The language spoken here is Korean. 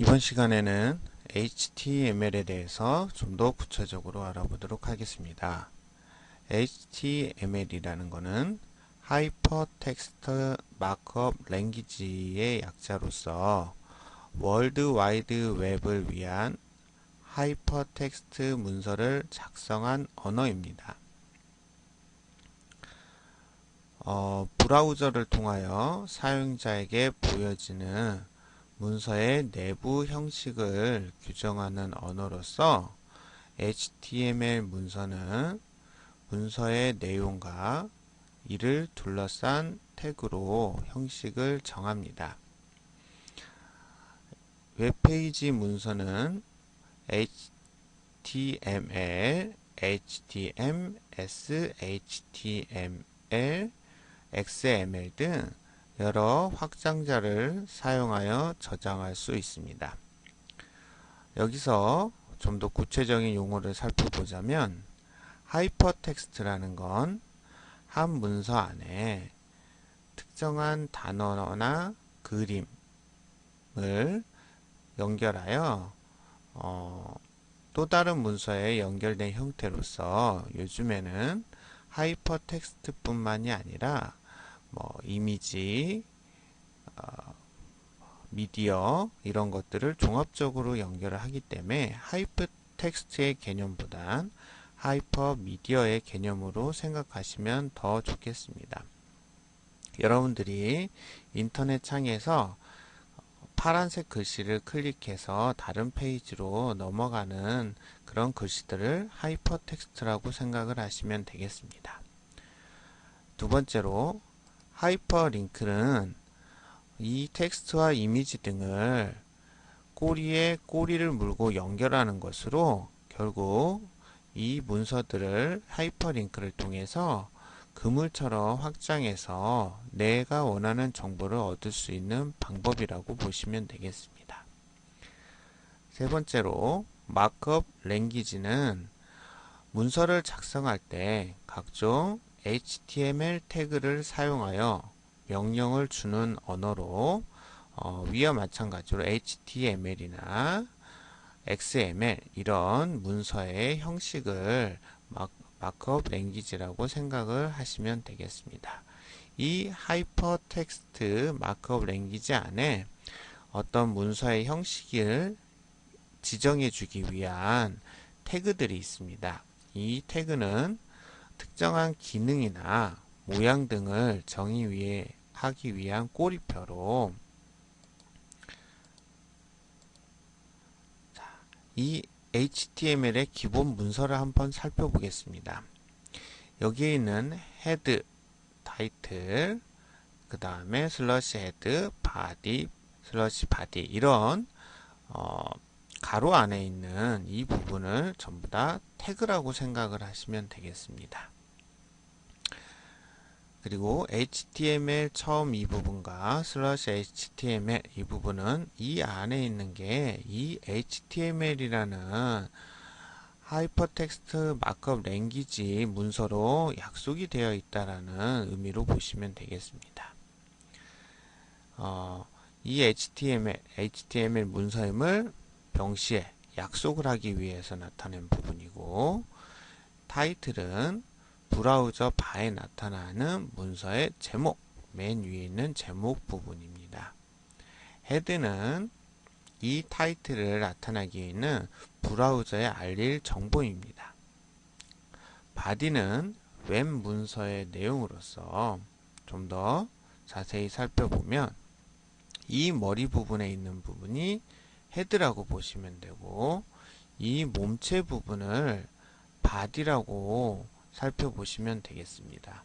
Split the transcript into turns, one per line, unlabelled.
이번 시간에는 HTML에 대해서 좀 더 구체적으로 알아보도록 하겠습니다. HTML이라는 것은 하이퍼텍스트 마크업 랭귀지의 약자로서 월드 와이드 웹을 위한 하이퍼텍스트 문서를 작성한 언어입니다. 어, 브라우저를 통하여 사용자에게 보여지는 문서의 내부 형식을 규정하는 언어로서 HTML 문서는 문서의 내용과 이를 둘러싼 태그로 형식을 정합니다. 웹페이지 문서는 HTML, HTM, SHTML, XML 등 여러 확장자를 사용하여 저장할 수 있습니다. 여기서 좀 더 구체적인 용어를 살펴보자면 하이퍼텍스트라는 건 한 문서 안에 특정한 단어나 그림을 연결하여 어, 또 다른 문서에 연결된 형태로서 요즘에는 하이퍼텍스트뿐만이 아니라 뭐 이미지, 어, 미디어 이런 것들을 종합적으로 연결을 하기 때문에 하이퍼 텍스트의 개념보단 하이퍼 미디어의 개념으로 생각하시면 더 좋겠습니다. 여러분들이 인터넷 창에서 파란색 글씨를 클릭해서 다른 페이지로 넘어가는 그런 글씨들을 하이퍼 텍스트라고 생각을 하시면 되겠습니다. 두 번째로 하이퍼링크는 이 텍스트와 이미지 등을 꼬리에 꼬리를 물고 연결하는 것으로 결국 이 문서들을 하이퍼링크를 통해서 그물처럼 확장해서 내가 원하는 정보를 얻을 수 있는 방법이라고 보시면 되겠습니다. 세 번째로 마크업 랭귀지는 문서를 작성할 때 각종 HTML 태그를 사용하여 명령을 주는 언어로 어, 위와 마찬가지로 HTML이나 XML 이런 문서의 형식을 마크업 랭귀지라고 생각을 하시면 되겠습니다. 이 하이퍼텍스트 마크업 랭귀지 안에 어떤 문서의 형식을 지정해 주기 위한 태그들이 있습니다. 이 태그는 특정한 기능이나 모양 등을 정의하기 위한 꼬리표로 이 HTML의 기본 문서를 한번 살펴보겠습니다. 여기에 있는 헤드, 타이틀, 그 다음에 슬러시 헤드, 바디, 슬러시 바디 이런 어, 가로 안에 있는 이 부분을 전부 다 태그라고 생각을 하시면 되겠습니다. 그리고 HTML 처음 이 부분과 슬러시 HTML 이 부분은 이 안에 있는 게 이 HTML이라는 하이퍼텍스트 마크업 랭귀지 문서로 약속이 되어 있다라는 의미로 보시면 되겠습니다. 어, 이 HTML, HTML 문서임을 병시에 약속을 하기 위해서 나타낸 부분이고 타이틀은 브라우저 바에 나타나는 문서의 제목, 맨 위에 있는 제목 부분입니다. 헤드는 이 타이틀을 나타나기 위해는 브라우저에 알릴 정보입니다. 바디는 웹 문서의 내용으로서 좀 더 자세히 살펴보면 이 머리 부분에 있는 부분이 헤드라고 보시면 되고 이 몸체 부분을 바디라고 살펴보시면 되겠습니다.